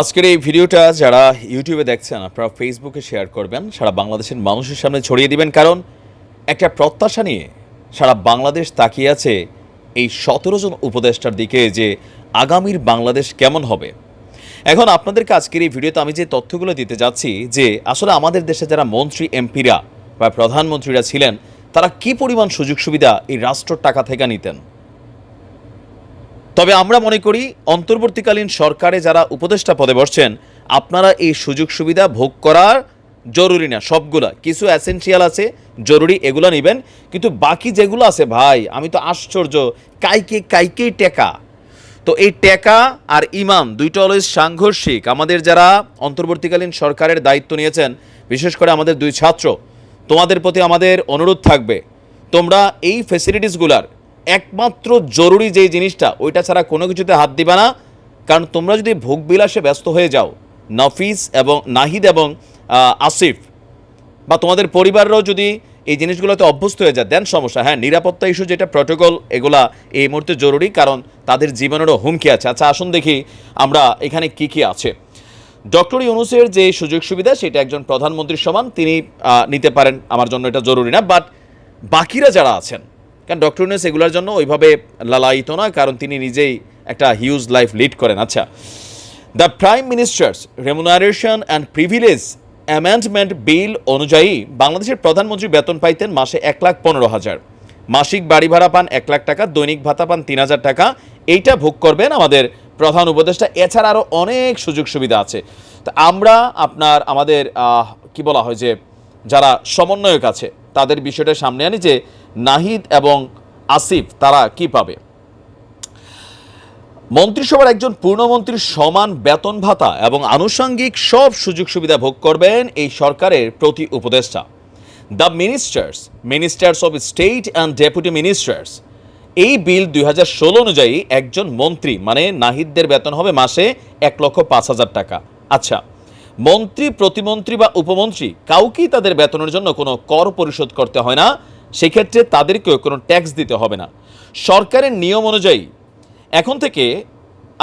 আজকের এই ভিডিওটা যারা ইউটিউবে দেখছেন, আপনারা ফেসবুকে শেয়ার করবেন, সারা বাংলাদেশের মানুষের সামনে ছড়িয়ে দিবেন। কারণ একটা প্রত্যাশা নিয়ে সারা বাংলাদেশ তাকিয়ে আছে এই সতেরো জন উপদেষ্টার দিকে যে আগামীর বাংলাদেশ কেমন হবে। এখন আপনাদেরকে আজকের এই ভিডিওতে আমি যে তথ্যগুলো দিতে যাচ্ছি, যে আসলে আমাদের দেশে যারা মন্ত্রী, এমপিরা বা প্রধানমন্ত্রীরা ছিলেন, তারা কি পরিমাণ সুযোগ সুবিধা এই রাষ্ট্রর টাকা থেকে নিতেন? তবে আমরা মনে করি অন্তর্বর্তীকালীন সরকারে যারা উপদেষ্টা পদে বসছেন, আপনারা এই সুযোগ সুবিধা ভোগ করার জরুরি না, সবগুলা। কিছু অ্যাসেনশিয়াল আছে, জরুরি, এগুলো নেবেন। কিন্তু বাকি যেগুলো আছে, ভাই, আমি তো আশ্চর্য, কাইকে কাইকেই টেকা। তো এই টেকা আর ইমাম দুইটা অলওয়েজ সাংঘর্ষিক। আমাদের যারা অন্তর্বর্তীকালীন সরকারের দায়িত্ব নিয়েছেন, বিশেষ করে আমাদের দুই ছাত্র, তোমাদের প্রতি আমাদের অনুরোধ থাকবে, তোমরা এই ফেসিলিটিসগুলার একমাত্র জরুরি যেই জিনিসটা, ওইটা ছাড়া কোনো কিছুতে হাত দিবে না। কারণ তোমরা যদি ভোগবিলাসে ব্যস্ত হয়ে যাও, নফিস এবং নাহিদ এবং আসিফ, বা তোমাদের পরিবাররাও যদি এই জিনিসগুলোতে অভ্যস্ত হয়ে যায় দেন সমস্যা। হ্যাঁ নিরাপত্তা ইস্যু যেটা প্রটোকল এগুলা এই মুহূর্তে জরুরি, কারণ তাদের জীবনেরও হুমকি আছে। আচ্ছা আসুন দেখি আমরা এখানে কি কি আছে। ডক্টর ইউনুসের যে সুযোগ সুবিধা, সেটা একজন প্রধানমন্ত্রীর সমান, তিনি নিতে পারেন। আমার জন্য এটা জরুরি না বাট বাকিরা যারা আছেন কারণ ডক্টর ইউনুস এগুলোর জন্য ওইভাবে লালায়িত না, কারণ তিনি নিজেই একটা হিউজ লাইফ লিড করেন। আচ্ছা the prime minister's remuneration and privilege amendment bill অনুযায়ী বাংলাদেশের প্রধানমন্ত্রী বেতন পাইতেন মাসে এক লাখ পনেরো হাজার। মাসিক বাড়ি ভাড়া পান এক লাখ টাকা, দৈনিক ভাতা পান তিন হাজার টাকা। এইটা ভোগ করবেন আমাদের প্রধান উপদেষ্টা। এছাড়া আরও অনেক সুযোগ সুবিধা আছে। তো আমরা আপনার, আমাদের কি বলা হয় যে, যারা সমন্বয়ক আছে, তাদের বিষয়টা সামনে আনি যে নাহিদ এবং আসিফ, তারা কি পাবে? মন্ত্রিসভার একজন পূর্ণমন্ত্রীর সমান বেতন ভাতা এবং আনুষঙ্গিক সব সুযোগ সুবিধা ভোগ করবেন এই সরকারের প্রতি উপদেষ্টা। The ministers ministers of state and deputy ministers, এই বিল দুই হাজার ষোলো অনুযায়ী একজন মন্ত্রী মানে নাহিদদের বেতন হবে মাসে এক লক্ষ পাঁচ হাজার টাকা। আচ্ছা মন্ত্রী, প্রতিমন্ত্রী বা উপমন্ত্রী, কাউকেই তাদের বেতনের জন্য কোনো কর পরিশোধ করতে হয় না। সেক্ষেত্রে তাদেরকেও কোনো ট্যাক্স দিতে হবে না। সরকারের নিয়ম অনুযায়ী এখন থেকে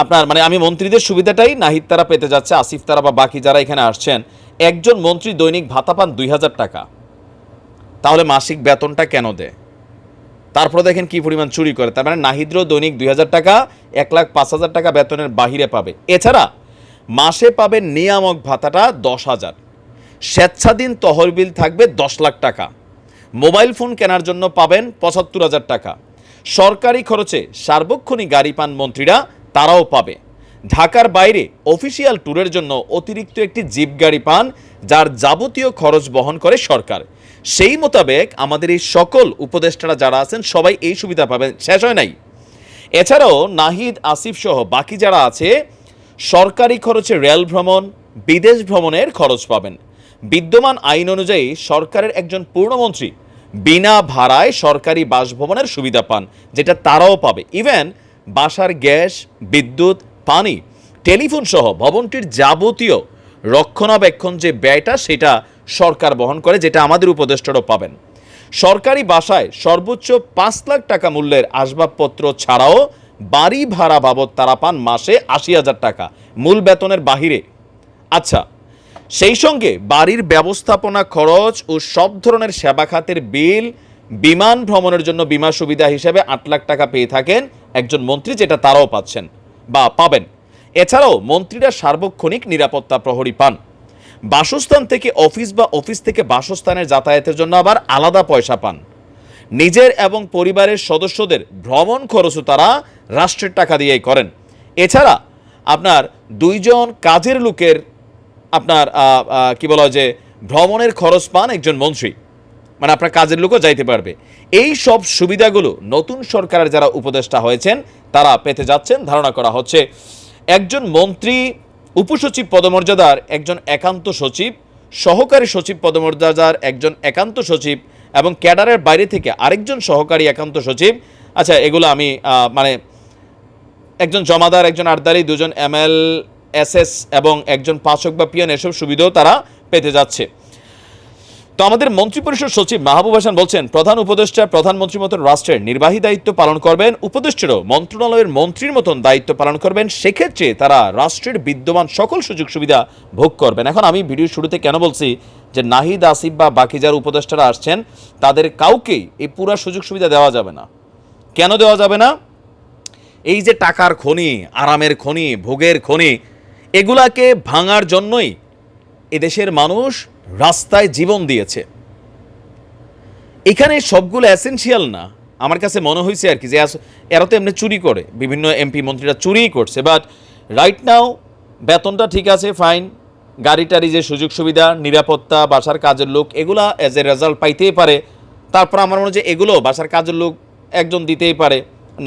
আপনার মানে আমি মন্ত্রীদের সুবিধাটাই নাহিদ তারা পেতে যাচ্ছে, আসিফ তারা বা বাকি যারা এখানে আসছেন, একজন মন্ত্রী দৈনিক ভাতা পান দুই হাজার টাকা। তাহলে মাসিক বেতনটা কেন দেয়? তারপরে দেখেন কি পরিমাণ চুরি করে। তার মানে নাহিদরও দৈনিক দুই হাজার টাকা, এক লাখ পাঁচ হাজার টাকা বেতনের বাহিরে পাবে। এছাড়া মাসে পাবে নিয়ামক ভাতাটা দশ হাজার। স্বেচ্ছাধীন তহবিল থাকবে দশ লাখ টাকা। মোবাইল ফোন কেনার জন্য পাবেন পঁচাত্তর হাজার টাকা। সরকারি খরচে সার্বক্ষণিক গাড়ি পান মন্ত্রীরা, তারাও পাবে। ঢাকার বাইরে অফিসিয়াল ট্যুরের জন্য অতিরিক্ত একটি জিপ গাড়ি পান, যার যাবতীয় খরচ বহন করে সরকার। সেই মোতাবেক আমাদের এই সকল উপদেষ্টারা যারা আছেন, সবাই এই সুবিধা পাবেন। শেষ হয় নাই। এছাড়াও নাহিদ, আসিফ সহ বাকি যারা আছে, সরকারি খরচে রেল ভ্রমণ, বিদেশ ভ্রমণের খরচ পাবেন। বিদ্যমান আইন অনুযায়ী সরকারের একজন পূর্ণমন্ত্রী বিনা ভাড়ায় সরকারি বাসভবনের সুবিধা পান, যেটা তারাও পাবে। ইভেন বাসার গ্যাস, বিদ্যুৎ, পানি, টেলিফোন সহ ভবনটির যাবতীয় রক্ষণাবেক্ষণ যে ব্যয়টা, সেটা সরকার বহন করে, যেটা আমাদের উপদেষ্টারও পাবেন। সরকারি বাসায় সর্বোচ্চ পাঁচ লাখ টাকা মূল্যের আসবাবপত্র ছাড়াও বাড়ি ভাড়া বাবদ তারা পান মাসে আশি হাজার টাকা। মূল বেতনের বাহিরে। আচ্ছা সেই সঙ্গে বাড়ির ব্যবস্থাপনা খরচ ও সব ধরনের সেবা খাতের বিল, বিমান ভ্রমণের জন্য বিমা সুবিধা হিসেবে আট লাখ টাকা পেয়ে থাকেন একজন মন্ত্রী যেটা তারাও পাচ্ছেন বা পাবেন। এছাড়াও মন্ত্রীরা সার্বক্ষণিক নিরাপত্তা প্রহরী পান। বাসস্থান থেকে অফিস বা অফিস থেকে বাসস্থানের যাতায়াতের জন্য আবার আলাদা পয়সা পান। নিজের এবং পরিবারের সদস্যদের ভ্রমণ খরচও তারা রাষ্ট্রের টাকা দিয়েই করেন। এছাড়া আপনার দুইজন কাজের লোকের আপনার কি বলা হয় যে, ভ্রমণের খরচ পান একজন মন্ত্রী। মানে আপনার কাজের লোকও যাইতে পারবে। এই সব সুবিধাগুলো নতুন সরকারের যারা উপদেষ্টা হয়েছেন, তারা পেতে যাচ্ছেন। ধারণা করা হচ্ছে, একজন মন্ত্রী, উপসচিব পদমর্যাদার একজন একান্ত সচিব, সহকারী সচিব পদমর্যাদার একজন একান্ত সচিব এবং ক্যাডারের বাইরে থেকে আরেকজন সহকারী একান্ত সচিব। আচ্ছা এগুলো আমি মানে একজন জমাদার, একজন আরদারি, দুজন এমএল এসএস এবং একজন পাচক বা পিয়ন এসব সুবিধাও তারা পেতে যাচ্ছে। তো আমাদের মন্ত্রিপরিষদ সচিব মাহবুব হাসান বলছেন, প্রধান উপদেষ্টা প্রধানমন্ত্রীর মতন রাষ্ট্রের নির্বাহী দায়িত্ব পালন করবেন, উপদেষ্টারও মন্ত্রণালয়ের মন্ত্রীর মতন দায়িত্ব পালন করবেন, সেক্ষেত্রে তারা রাষ্ট্রের বিদ্যমান সকল সুযোগ সুবিধা ভোগ করবেন। এখন আমি ভিডিওর শুরুতে কেন বলছি যে নাহিদ, আসিফ বা বাকি যারা উপদেষ্টারা আসছেন, তাদের কাউকেই এই পুরা সুযোগ সুবিধা দেওয়া যাবে না। কেন দেওয়া যাবে না? এই যে টাকার খনি, আরামের খনি, ভোগের খনি এগুলাকে ভাঙার জন্যই এদেশের মানুষ রাস্তায় জীবন দিয়েছে। এখানে সবগুলো অ্যাসেনশিয়াল না। আমার কাছে মনে হয়েছে আর কি যে এরা তো এমনি চুরি করে। বিভিন্ন এমপি মন্ত্রীরা চুরিই করছে। বাট রাইট নাও বেতনটা ঠিক আছে ফাইন গাড়ি টাড়ি যে সুযোগ সুবিধা, নিরাপত্তা, বাসার কাজের লোক, এগুলা অ্যাজ এ রেজাল্ট পাইতেই পারে। তারপর আমার মনে যে এগুলো বাসার কাজের লোক একজন দিতেই পারে।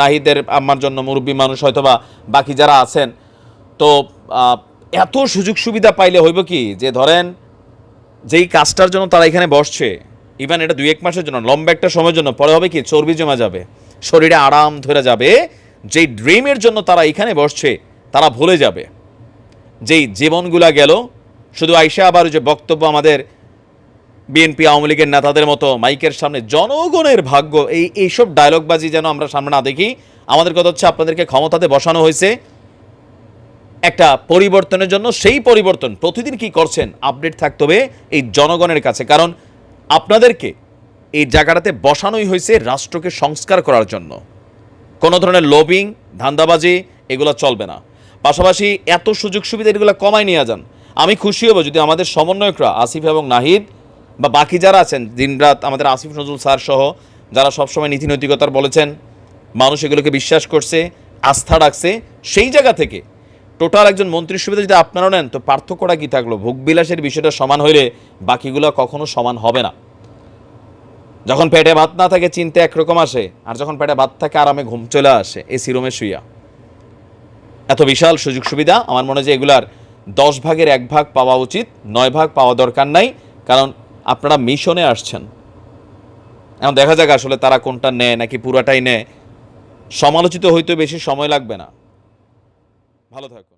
নাহিদের, আমার জন্য মুরব্বী মানুষ হয়তোবা বাকি যারা আছেন তো এত সুযোগ সুবিধা পাইলে হইব কি? যে ধরেন, যেই কাজটার জন্য তারা এখানে বসছে ইভেন এটা দুই এক মাসের জন্য, লম্বা একটা সময়ের জন্য, পরে হবে কি? চর্বি জমা যাবে, শরীরে আরাম ধরে যাবে, যেই ড্রিমের জন্য তারা এখানে বসছে, তারা ভুলে যাবে। যেই জীবনগুলা গেল, শুধু আইসা আবার যে বক্তব্য আমাদের বিএনপি, আওয়ামী লীগের নেতাদের মতো, মাইকের সামনে, জনগণের ভাগ্য, এই, এইসব ডায়লগবাজি যেন আমরা সামনে না দেখি, আমাদের কথা হচ্ছে আপনাদেরকে ক্ষমতাতে বসানো হয়েছে একটা পরিবর্তনের জন্য সেই পরিবর্তন প্রতিদিন কি করছেন? আপডেট থাকতে হবে এই জনগণের কাছে। কারণ আপনাদেরকে এই জায়গাটাতে বসানোই হয়েছে রাষ্ট্রকে সংস্কার করার জন্য। কোনো ধরনের লবিং ধান্দাবাজি, এগুলো চলবে না। পাশাপাশি এত সুযোগ সুবিধা এগুলো কমায় নিয়ে যান। আমি খুশি হব যদি আমাদের সমন্বয়করা আসিফ এবং নাহিদ বা বাকি যারা আছেন, দিনরাত আমাদের আসিফ নজরুল স্যার সহ, যারা সবসময় নীতি নৈতিকতার বলেছেন, মানুষ এগুলোকে বিশ্বাস করছে, আস্থা রাখছে, সেই জায়গা থেকে টোটাল একজন মন্ত্রীর সুবিধা যদি আপনারাও নেন, তো পার্থক্যটা কি থাকল? ভোগবিলাসের বিষয়টা সমান হইলে বাকিগুলো কখনো সমান হবে না। যখন পেটে ভাত না থাকে, চিনতে একরকম আসে, আর যখন পেটে ভাত থাকে, আরামে ঘুম চলে আসে, এসি রুমে শুইয়া। এত বিশাল সুযোগ সুবিধা আমার মনে হয় যে এগুলার দশ ভাগের এক ভাগ পাওয়া উচিত, নয় ভাগ পাওয়া দরকার নাই, কারণ আপনারা মিশনে আসছেন। এখন দেখা যাক আসলে তারা কোনটা নেয়, নাকি পুরাটাই নেয়। সমালোচিত হইতে বেশি সময় লাগবে না। ভালো থাকুন